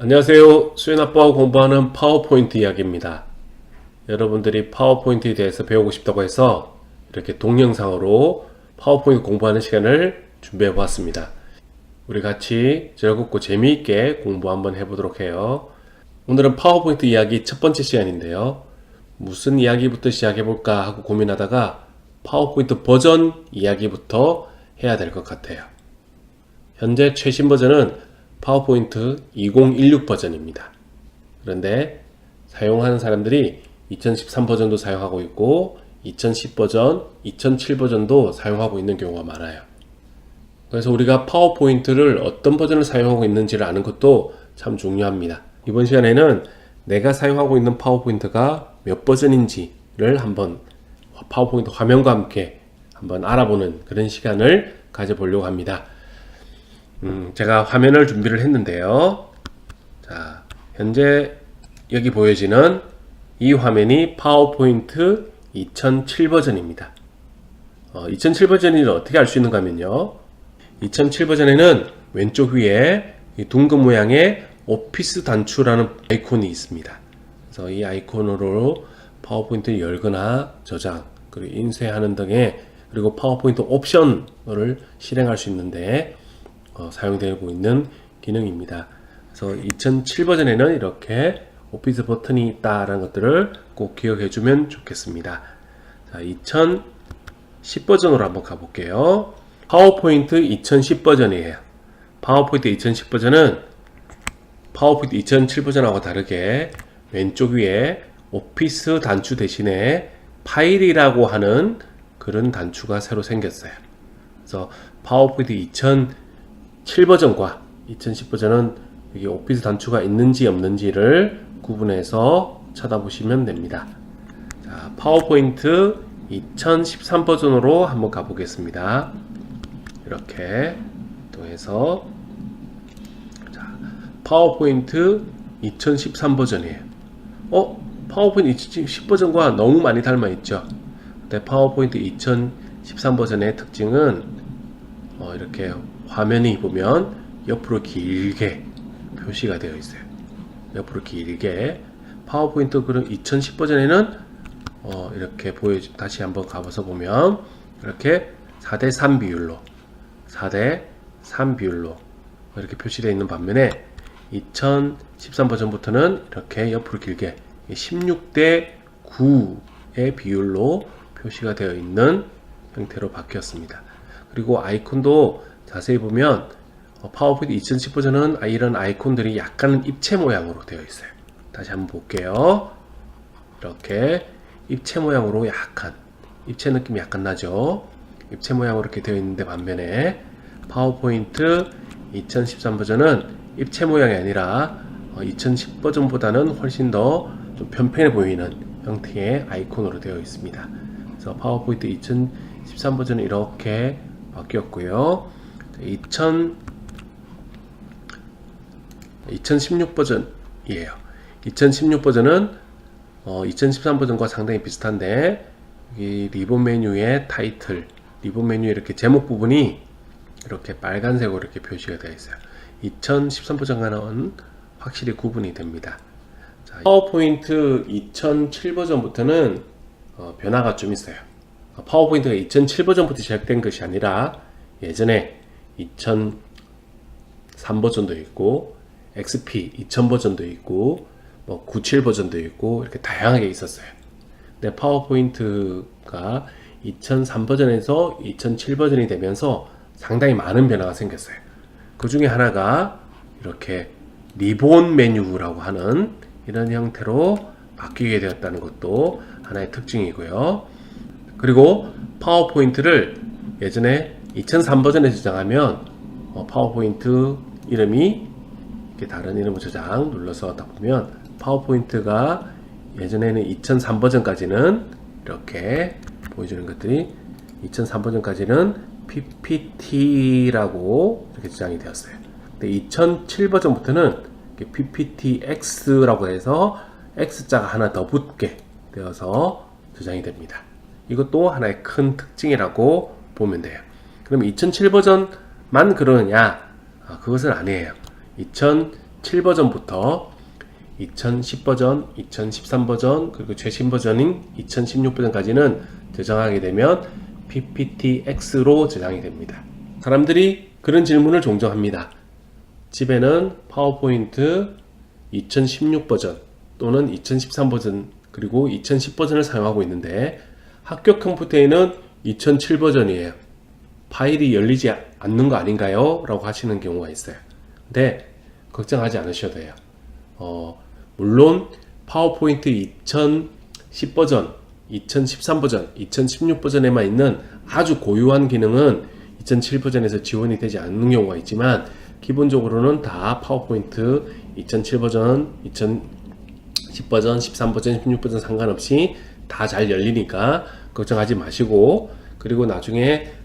안녕하세요. 수연아빠와 공부하는 파워포인트 이야기입니다. 여러분들이 파워포인트에 대해서 배우고 싶다고 해서 이렇게 동영상으로 파워포인트 공부하는 시간을 준비해 보았습니다. 우리 같이 즐겁고 재미있게 공부 한번 해보도록 해요. 오늘은 파워포인트 이야기 첫 번째 시간인데요. 무슨 이야기부터 시작해 볼까 하고 고민하다가 파워포인트 버전 이야기부터 해야 될 것 같아요. 현재 최신 버전은 파워포인트 2016 버전입니다. 그런데 사용하는 사람들이 2013 버전도 사용하고 있고 2010 버전, 2007 버전도 사용하고 있는 경우가 많아요. 그래서 우리가 파워포인트를 어떤 버전을 사용하고 있는지를 아는 것도 참 중요합니다. 이번 시간에는 내가 사용하고 있는 파워포인트가 몇 버전인지를 한번 파워포인트 화면과 함께 한번 알아보는 그런 시간을 가져보려고 합니다. 음, 제가 화면을 준비를 했는데요. 자, 현재 여기 보여지는 이 화면이 파워포인트 2007 버전입니다. 어, 2007 버전을 어떻게 알 수 있는가 하면요. 2007 버전에는 왼쪽 위에 이 둥근 모양의 오피스 단추라는 아이콘이 있습니다. 그래서 이 아이콘으로 파워포인트를 열거나 저장, 그리고 인쇄하는 등의 그리고 파워포인트 옵션을 실행할 수 있는데 어, 사용되고 있는 기능입니다. 그래서 2007 버전에는 이렇게 오피스 버튼이 있다라는 것들을 꼭 기억해 주면 좋겠습니다. 자, 2010 버전으로 한번 가볼게요. 파워포인트 2010 버전이에요. 파워포인트 2010 버전은 파워포인트 2007 버전하고 다르게 왼쪽 위에 오피스 단추 대신에 파일이라고 하는 그런 단추가 새로 생겼어요. 그래서 파워포인트 2007 버전과 2010 버전은 여기 오피스 단추가 있는지 없는지를 구분해서 찾아보시면 됩니다. 자, 파워포인트 2013 버전으로 한번 가보겠습니다. 이렇게 또 해서 자, 파워포인트 2013 버전이에요. 어? 파워포인트 2010 버전과 너무 많이 닮아 있죠. 근데 파워포인트 2013 버전의 특징은 어, 이렇게 화면이 보면 옆으로 길게 표시가 되어 있어요. 옆으로 길게 파워포인트 그런 2010 버전에는 어, 이렇게 보여 다시 한번 가봐서 보면 이렇게 4대 3 비율로 4대 3 비율로 이렇게 표시되어 있는 반면에 2013 버전부터는 이렇게 옆으로 길게 16대 9의 비율로 표시가 되어 있는 형태로 바뀌었습니다. 그리고 아이콘도 자세히 보면 어, 파워포인트 2010 버전은 아, 이런 아이콘들이 약간은 입체 모양으로 되어 있어요. 다시 한번 볼게요. 이렇게 입체 모양으로 약간 입체 느낌이 약간 나죠. 입체 모양으로 이렇게 되어 있는데 반면에 파워포인트 2013 버전은 입체 모양이 아니라 2010 버전보다는 훨씬 더 좀 편편해 보이는 형태의 아이콘으로 되어 있습니다. 그래서 파워포인트 2013 버전은 이렇게 바뀌었고요. 2000 2016 버전이에요. 2016 버전은 어, 2013 버전과 상당히 비슷한데 이 리본 메뉴의 타이틀, 리본 메뉴의 이렇게 제목 부분이 이렇게 빨간색으로 이렇게 표시가 되어 있어요. 2013 버전과는 확실히 구분이 됩니다. 자, 파워포인트 2007 버전부터는 어, 변화가 좀 있어요. 어, 파워포인트가 2007 버전부터 시작된 것이 아니라 예전에 2003 버전도 있고 XP 2000 버전도 있고 뭐 97 버전도 있고 이렇게 다양하게 있었어요. 근데 파워포인트가 2003 버전에서 2007 버전이 되면서 상당히 많은 변화가 생겼어요. 그 중에 하나가 이렇게 리본 메뉴라고 하는 이런 형태로 바뀌게 되었다는 것도 하나의 특징이고요. 그리고 파워포인트를 예전에 2003 버전에 저장하면 어, 파워포인트 이름이 이렇게 다른 이름을 저장 눌러서 딱 보면 파워포인트가 예전에는 2003 버전까지는 이렇게 보여주는 것들이 2003 버전까지는 PPT라고 이렇게 저장이 되었어요. 근데 2007 버전부터는 PPTX라고 해서 X자가 하나 더 붙게 되어서 저장이 됩니다. 이것도 하나의 큰 특징이라고 보면 돼요. 그럼 2007 버전만 그러느냐? 아, 그것은 아니에요. 2007 버전부터 2010 버전, 2013 버전, 그리고 최신 버전인 2016 버전까지는 저장하게 되면 PPTX로 저장이 됩니다. 사람들이 그런 질문을 종종 합니다. 집에는 파워포인트 2016 버전 또는 2013 버전 그리고 2010 버전을 사용하고 있는데 학교 컴퓨터에는 2007 버전이에요. 파일이 열리지 않는 거 아닌가요? 라고 하시는 경우가 있어요. 근데 걱정하지 않으셔도 돼요. 어, 물론 파워포인트 2010 버전, 2013 버전, 2016 버전에만 있는 아주 고유한 기능은 2007 버전에서 지원이 되지 않는 경우가 있지만 기본적으로는 다 파워포인트 2007 버전, 2010 버전, 13 버전, 16 버전 상관없이 다 잘 열리니까 걱정하지 마시고 그리고 나중에 어,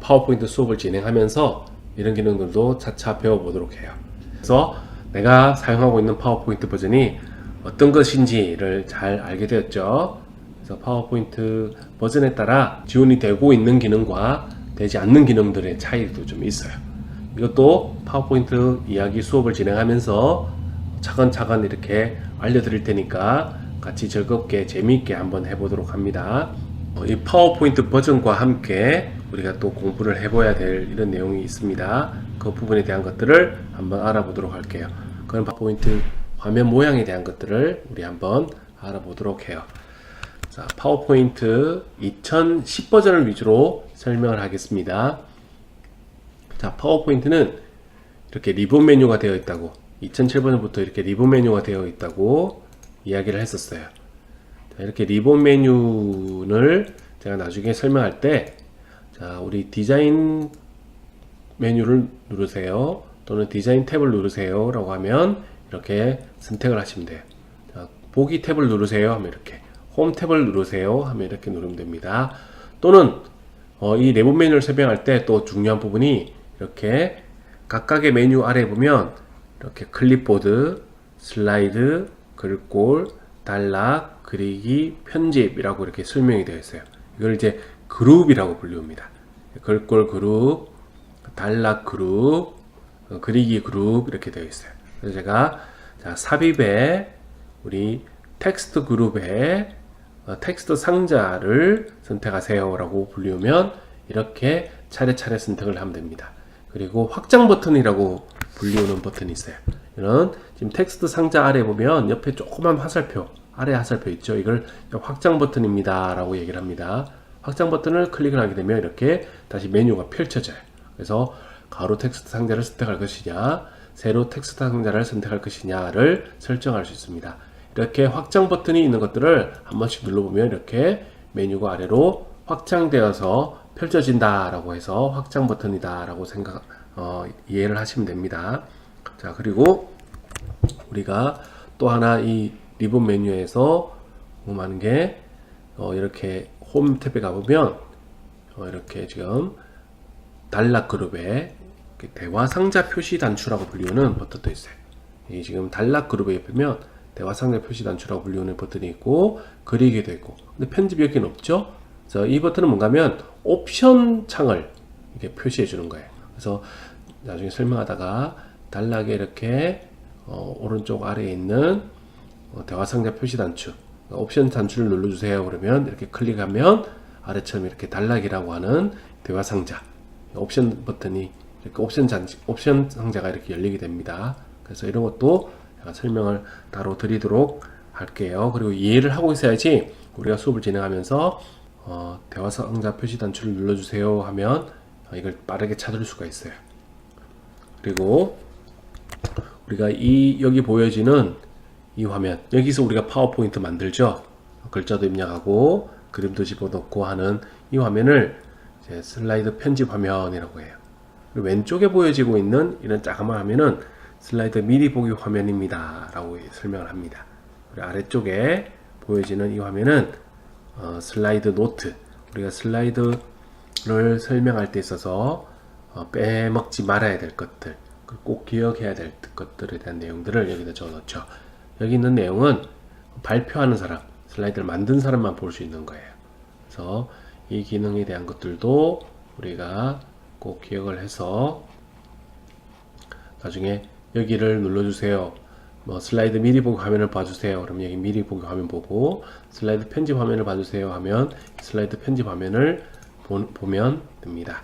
파워포인트 수업을 진행하면서 이런 기능들도 차차 배워보도록 해요. 그래서 내가 사용하고 있는 파워포인트 버전이 어떤 것인지를 잘 알게 되었죠. 그래서 파워포인트 버전에 따라 지원이 되고 있는 기능과 되지 않는 기능들의 차이도 좀 있어요. 이것도 파워포인트 이야기 수업을 진행하면서 차근차근 이렇게 알려드릴 테니까 같이 즐겁게 재미있게 한번 해보도록 합니다. 어, 이 파워포인트 버전과 함께 우리가 또 공부를 해봐야 될 이런 내용이 있습니다. 그 부분에 대한 것들을 한번 알아보도록 할게요. 그런 파워포인트 화면 모양에 대한 것들을 우리 한번 알아보도록 해요. 자, 파워포인트 2010 버전을 위주로 설명을 하겠습니다. 자, 파워포인트는 이렇게 리본 메뉴가 되어 있다고 2007 버전부터 이렇게 리본 메뉴가 되어 있다고 이야기를 했었어요. 자, 이렇게 리본 메뉴를 제가 나중에 설명할 때 자, 우리 디자인 메뉴를 누르세요. 또는 디자인 탭을 누르세요. 라고 하면 이렇게 선택을 하시면 돼요. 자, 보기 탭을 누르세요. 하면 이렇게 홈 탭을 누르세요. 하면 이렇게 누르면 됩니다. 또는 어, 이 내부 메뉴를 설명할 때 또 중요한 부분이 이렇게 각각의 메뉴 아래 보면 이렇게 클립보드, 슬라이드, 글꼴, 단락, 그리기, 편집이라고 이렇게 설명이 되어 있어요. 이걸 이제 그룹이라고 불립니다. 글꼴 그룹, 단락 그룹, 어, 그리기 그룹 이렇게 되어 있어요. 그래서 제가 자, 삽입에 우리 텍스트 그룹에 어, 텍스트 상자를 선택하세요라고 불리우면 이렇게 차례차례 선택을 하면 됩니다. 그리고 확장 버튼이라고 불리우는 버튼이 있어요. 이런 지금 텍스트 상자 아래 보면 옆에 조그만 화살표 아래 화살표 있죠. 이걸 확장 버튼입니다라고 얘기를 합니다. 확장 버튼을 클릭을 하게 되면 이렇게 다시 메뉴가 펼쳐져요. 그래서 가로 텍스트 상자를 선택할 것이냐, 세로 텍스트 상자를 선택할 것이냐를 설정할 수 있습니다. 이렇게 확장 버튼이 있는 것들을 한 번씩 눌러보면 이렇게 메뉴가 아래로 확장되어서 펼쳐진다 라고 해서 확장 버튼이다 라고 생각 어, 이해를 하시면 됩니다. 자 그리고 우리가 또 하나 이 리본 메뉴에서 궁금한 게 어, 이렇게 홈 탭에 가보면 어, 이렇게 지금 그룹에 이렇게 대화 상자 표시 단추라고 불리우는 버튼도 있어요. 이 지금 단락 그룹에 보면 대화 상자 표시 단추라고 불리우는 버튼이 있고 그리기도 있고 근데 편집 여기는 없죠. 그래서 이 버튼은 뭔가면 옵션 창을 이렇게 표시해 주는 거예요. 그래서 나중에 설명하다가 단락에 이렇게 어, 오른쪽 아래에 있는 어, 대화 상자 표시 단추 옵션 단추를 눌러주세요 그러면 이렇게 클릭하면 아래처럼 이렇게 단락이라고 하는 대화 상자 옵션 버튼이 이렇게 옵션 장 옵션 상자가 이렇게 열리게 됩니다. 그래서 이런 것도 설명을 따로 드리도록 할게요. 그리고 이해를 하고 있어야지 우리가 수업을 진행하면서 어, 대화 상자 표시 단추를 눌러주세요 하면 어, 이걸 빠르게 찾을 수가 있어요. 그리고 우리가 이 여기 보여지는 이 화면 여기서 우리가 파워포인트 만들죠. 글자도 입력하고 그림도 집어넣고 하는 이 화면을 슬라이드 편집 화면이라고 해요. 왼쪽에 보여지고 있는 이런 작은 화면은 슬라이드 미리 보기 화면입니다. 라고 설명을 합니다. 아래쪽에 보여지는 이 화면은 어, 슬라이드 노트. 우리가 슬라이드를 설명할 때 있어서 어, 빼먹지 말아야 될 것들, 꼭 기억해야 될 것들에 대한 내용들을 여기다 적어놓죠. 여기 있는 내용은 발표하는 사람, 슬라이드를 만든 사람만 볼 수 있는 거예요. 그래서 이 기능에 대한 것들도 우리가 꼭 기억을 해서 나중에 여기를 눌러주세요. 뭐 슬라이드 미리 보기 화면을 봐주세요. 그럼 여기 미리 보기 화면 보고 슬라이드 편집 화면을 봐주세요 하면 슬라이드 편집 화면을 보, 보면 됩니다.